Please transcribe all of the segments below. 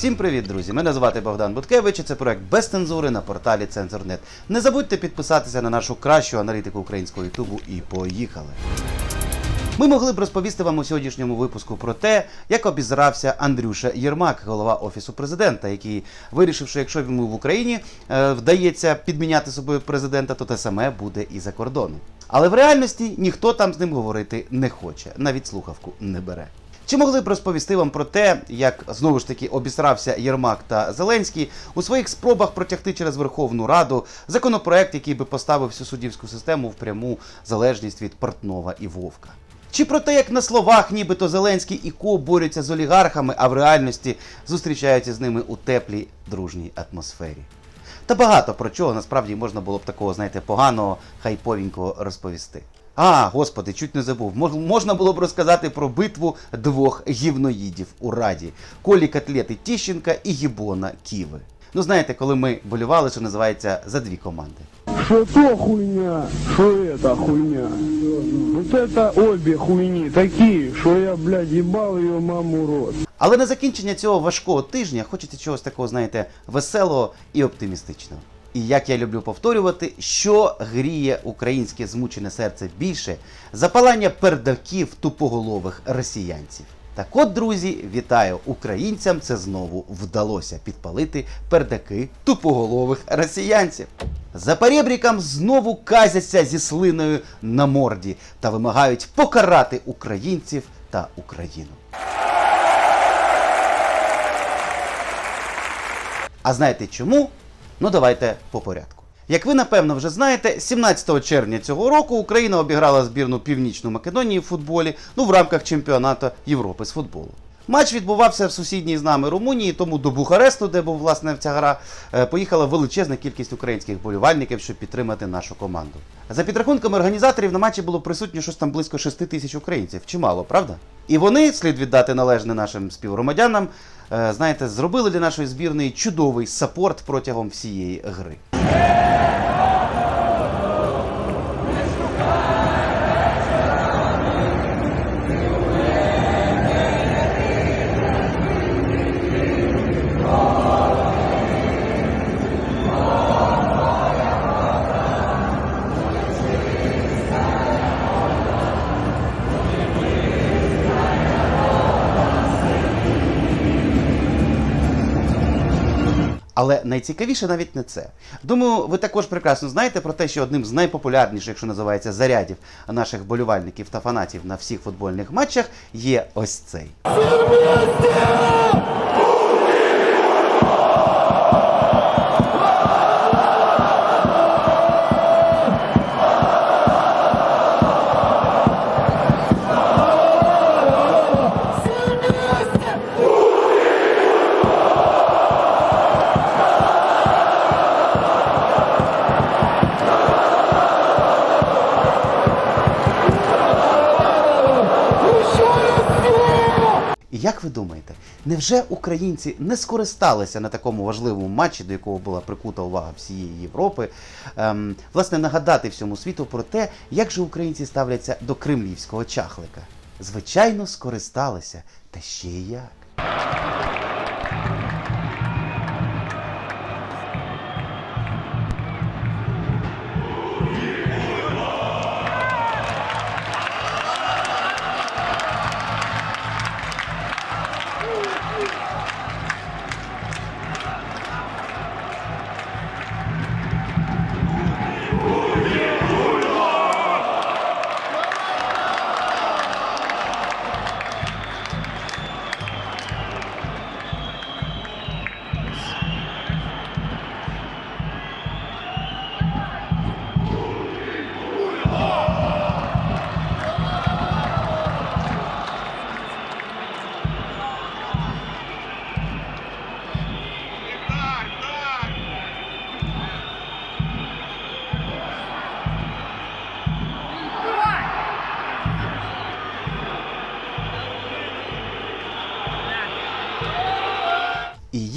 Всім привіт, друзі! Мене звати Богдан Буткевич. і Це проект без цензури на порталі Цензорнет. Не забудьте підписатися на нашу кращу аналітику українського Ютубу і поїхали. Ми могли б розповісти вам у сьогоднішньому випуску про те, як обізрався Андрюша Єрмак, голова офісу президента, який вирішив, що якщо йому в Україні е, вдається підміняти собою президента, то те саме буде і за кордоном. Але в реальності ніхто там з ним говорити не хоче, навіть слухавку не бере. Чи могли б розповісти вам про те, як знову ж таки обісрався Єрмак та Зеленський у своїх спробах протягти через Верховну Раду законопроект, який би поставив всю суддівську систему в пряму залежність від Портнова і Вовка? Чи про те, як на словах нібито Зеленський і Ко борються з олігархами, а в реальності зустрічаються з ними у теплій дружній атмосфері? Та багато про чого насправді можна було б такого, знаєте, поганого, хайповенького розповісти. А, господи, чуть не забув. Мож- Можна було б розказати про битву двох гівноїдів у Раді: Колі Котлети Тіщенка і Гібона Ківи. Ну, знаєте, коли ми болювали, що називається за дві команди. Что то хуйня, что это хуйня. Вот это обе хуйни такие, что я, блядь, ебал ее маму рот. Але на закінчення цього важкого тижня хочеться чогось такого, знаєте, веселого і оптимістичного. І як я люблю повторювати, що гріє українське змучене серце більше запалання пердаків тупоголових росіянців. Так от, друзі, вітаю українцям! Це знову вдалося підпалити пердаки тупоголових росіянців. За перебріком знову казяться зі слиною на морді та вимагають покарати українців та Україну. А знаєте чому? Ну давайте по порядку. Як ви напевно вже знаєте, 17 червня цього року Україна обіграла збірну Північну Македонії в футболі ну в рамках чемпіонату Європи з футболу. Матч відбувався в сусідній з нами Румунії, тому до Бухаресту, де був власне ця гра, е, поїхала величезна кількість українських болівальників, щоб підтримати нашу команду. За підрахунками організаторів на матчі було присутньо щось там близько 6 тисяч українців. Чимало, правда? І вони, слід віддати належне нашим співгромадянам, знаєте, зробили для нашої збірної чудовий сапорт протягом всієї гри. Але найцікавіше навіть не це. Думаю, ви також прекрасно знаєте про те, що одним з найпопулярніших, що називається, зарядів наших болівальників та фанатів на всіх футбольних матчах є ось цей. Думаєте, невже українці не скористалися на такому важливому матчі, до якого була прикута увага всієї Європи, ем, власне нагадати всьому світу про те, як же українці ставляться до кремлівського чахлика? Звичайно, скористалися, та ще й як.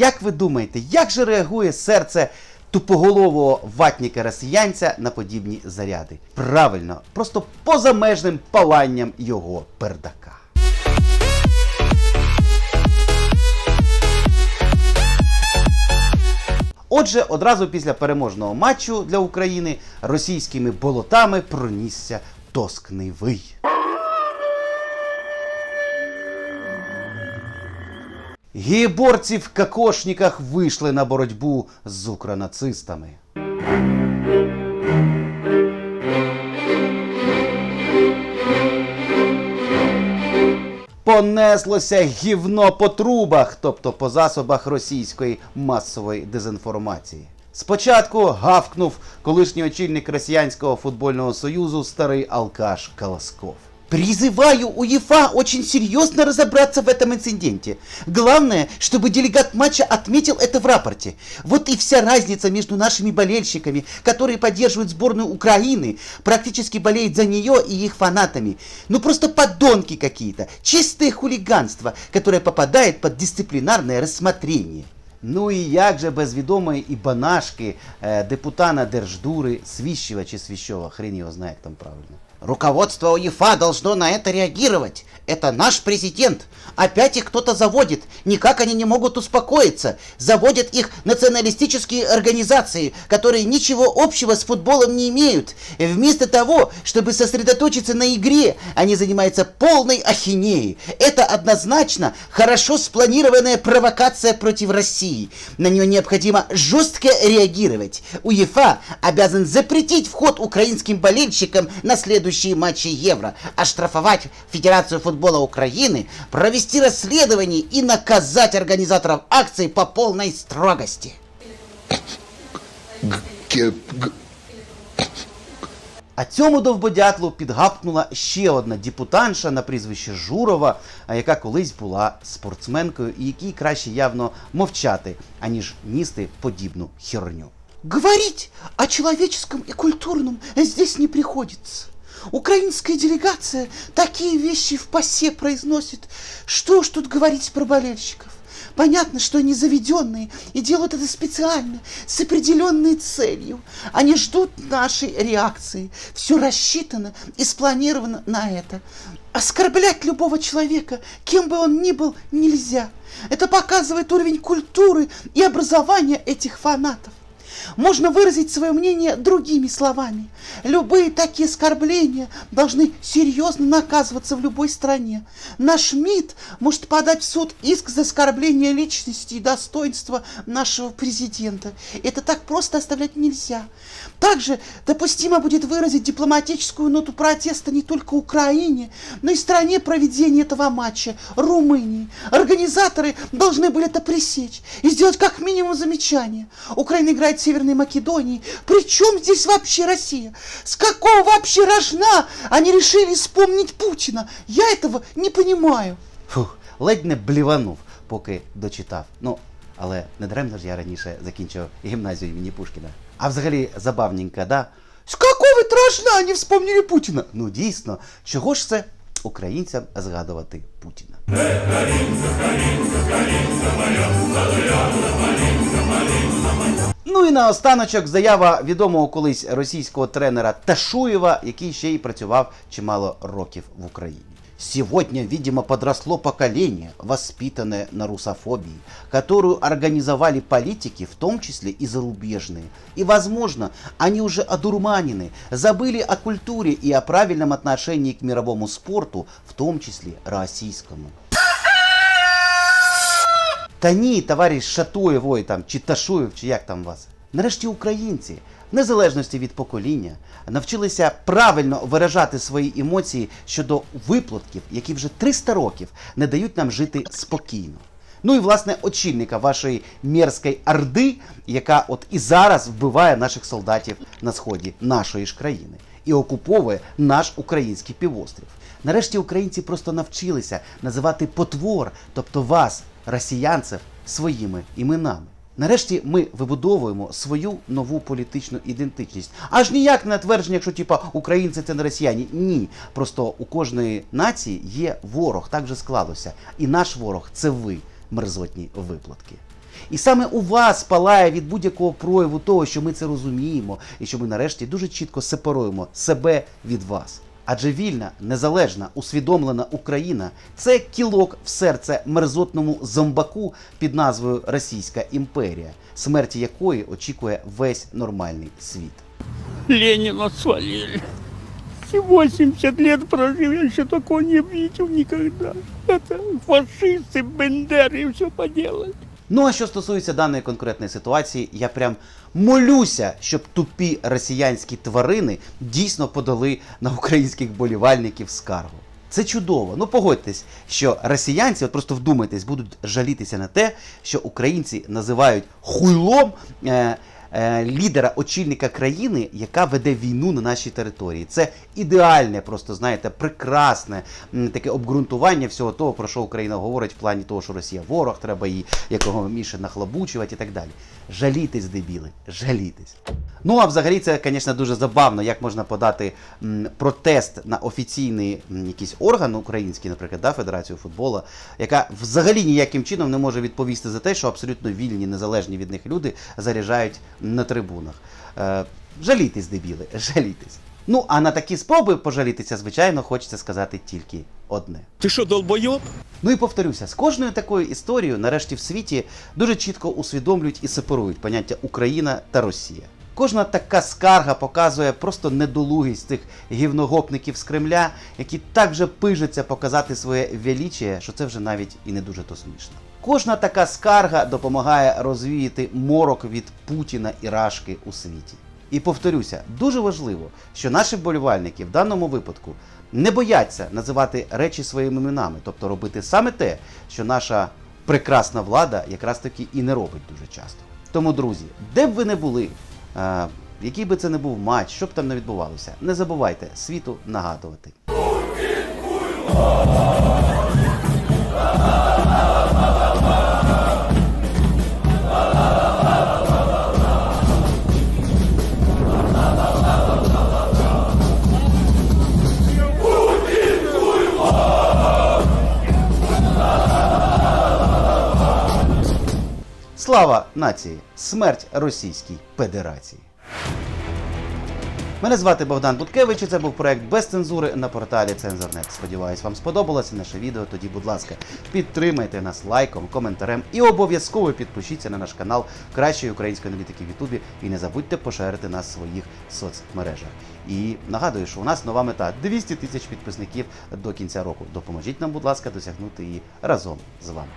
Як ви думаєте, як же реагує серце тупоголового ватніка росіянця на подібні заряди? Правильно, просто позамежним паланням його пердака. Отже, одразу після переможного матчу для України російськими болотами пронісся тоскний вий. Геєборці в кокошниках вийшли на боротьбу з укронацистами. Понеслося гівно по трубах, тобто по засобах російської масової дезінформації. Спочатку гавкнув колишній очільник Росіянського футбольного союзу старий алкаш Колосков. Призываю УЕФА очень серьезно разобраться в этом инциденте. Главное, чтобы делегат матча отметил это в рапорте. Вот и вся разница между нашими болельщиками, которые поддерживают сборную Украины, практически болеют за нее и их фанатами. Ну просто подонки какие-то. Чистое хулиганство, которое попадает под дисциплинарное рассмотрение. Ну і як же без відомої і банашки е, депутана Держдури Свіщева чи Свіщова, хрен його знає, як там правильно. Руководство УЕФА должно на это реагировать. Это наш президент. Опять их кто-то заводит. Никак они не могут успокоиться. Заводят их националистические организации, которые ничего общего с футболом не имеют. Вместо того, чтобы сосредоточиться на игре, они занимаются полной ахинеей. Это однозначно хорошо спланированная провокация против России. На нее необходимо жестко реагировать. УЕФА обязан запретить вход украинским болельщикам на следующие матчи Евро, оштрафовать Федерацию футбола Украины, провести расследование и наказать организаторов акции по полной строгости. А цьому довбодятлу підгапкнула ще одна депутанша на прізвище Журова, яка колись була спортсменкою і якій краще явно мовчати, аніж ністи подібну херню. Говорить о человеческом и культурном здесь не приходится. Украинская делегация такие вещи в ПАСЕ произносит. Что ж тут говорить про болельщиков? Понятно, что они заведенные и делают это специально, с определенной целью. Они ждут нашей реакции. Все рассчитано и спланировано на это. Оскорблять любого человека, кем бы он ни был, нельзя. Это показывает уровень культуры и образования этих фанатов. Можно выразить свое мнение другими словами. Любые такие оскорбления должны серьезно наказываться в любой стране. Наш МИД может подать в суд иск за оскорбление личности и достоинства нашего президента. Это так просто оставлять нельзя. Также допустимо будет выразить дипломатическую ноту протеста не только Украине, но и стране проведения этого матча, Румынии. Организаторы должны были это пресечь и сделать как минимум замечание. Украина играет в Северной Македонии. Причем здесь вообще Россия? С какого вообще рожна они решили вспомнить Путина? Я этого не понимаю. Фух, ледь не бліванув, поки дочитав. Ну, але не даремно ж я раніше закінчив гімназію імені Пушкіна. А взагалі забавненько, да? З какого рожна не вспомнили Путіна? Ну дійсно, чого ж це українцям згадувати Путіна? Ну і наостаночок заява відомого колись російського тренера Ташуєва, який ще й працював чимало років в Україні. Сегодня, видимо, подросло поколение, воспитанное на русофобии, которую организовали политики, в том числе и зарубежные. И, возможно, они уже одурманены, забыли о культуре и о правильном отношении к мировому спорту, в том числе российскому. Та ні, товариш Шатуєв, ой там, чи Ташуєв, чи як там вас. Нарешті українці, в незалежності від покоління, навчилися правильно виражати свої емоції щодо виплатків, які вже 300 років не дають нам жити спокійно. Ну і власне очільника вашої мерзкої орди, яка от і зараз вбиває наших солдатів на сході нашої ж країни і окуповує наш український півострів. Нарешті українці просто навчилися називати потвор, тобто вас, росіянців, своїми іменами. Нарешті ми вибудовуємо свою нову політичну ідентичність. Аж ніяк не твердження, що типа українці це не росіяни. Ні. Просто у кожної нації є ворог, так же склалося. І наш ворог це ви, мерзотні виплатки. І саме у вас палає від будь-якого прояву того, що ми це розуміємо, і що ми нарешті дуже чітко сепаруємо себе від вас. Адже вільна, незалежна, усвідомлена Україна це кілок в серце мерзотному зомбаку під назвою Російська імперія, смерті якої очікує весь нормальний світ. Ленина свалили. 80 лет прожил, я еще такого не видел никогда. Это фашисты, бендеры, все поделали. Ну а що стосується даної конкретної ситуації, я прям молюся, щоб тупі росіянські тварини дійсно подали на українських болівальників скаргу. Це чудово. Ну погодьтесь, що росіянці, от просто вдумайтесь, будуть жалітися на те, що українці називають хуйлом е, лідера, очільника країни, яка веде війну на нашій території. Це ідеальне, просто знаєте, прекрасне таке обґрунтування всього того, про що Україна говорить в плані того, що Росія ворог, треба її якого міше нахлобучувати і так далі. Жалітесь, дебіли, жалітесь. Ну а взагалі це, звісно, дуже забавно, як можна подати протест на офіційний якийсь орган український, наприклад, да, Федерацію футболу, яка взагалі ніяким чином не може відповісти за те, що абсолютно вільні, незалежні від них люди заряджають на трибунах. Е, жалітесь, дебіли, жалітесь. Ну а на такі спроби пожалітися, звичайно, хочеться сказати тільки одне. Ты что, долбоеб? Ну і повторюся, з кожною такою історією, нарешті в світі дуже чітко усвідомлюють і сепарують поняття Україна та Росія. Кожна така скарга показує просто недолугість цих гівногопників з Кремля, які так вже пижаться показати своє величіє, що це вже навіть і не дуже то смішно. Кожна така скарга допомагає розвіяти морок від Путіна і Рашки у світі. І повторюся, дуже важливо, що наші вболівальники в даному випадку не бояться називати речі своїми іменами, тобто робити саме те, що наша прекрасна влада якраз таки і не робить дуже часто. Тому, друзі, де б ви не були, е, який би це не був матч, що б там не відбувалося, не забувайте світу нагадувати. Слава нації! Смерть Російській Федерації! Мене звати Богдан Буткевич і це був проект без цензури на порталі Цензорнет. Сподіваюсь, вам сподобалося наше відео. Тоді, будь ласка, підтримайте нас лайком, коментарем і обов'язково підпишіться на наш канал Кращої української аналітики в Ютубі. І не забудьте поширити нас в своїх соцмережах. І нагадую, що у нас нова мета 200 тисяч підписників до кінця року. Допоможіть нам, будь ласка, досягнути її разом з вами.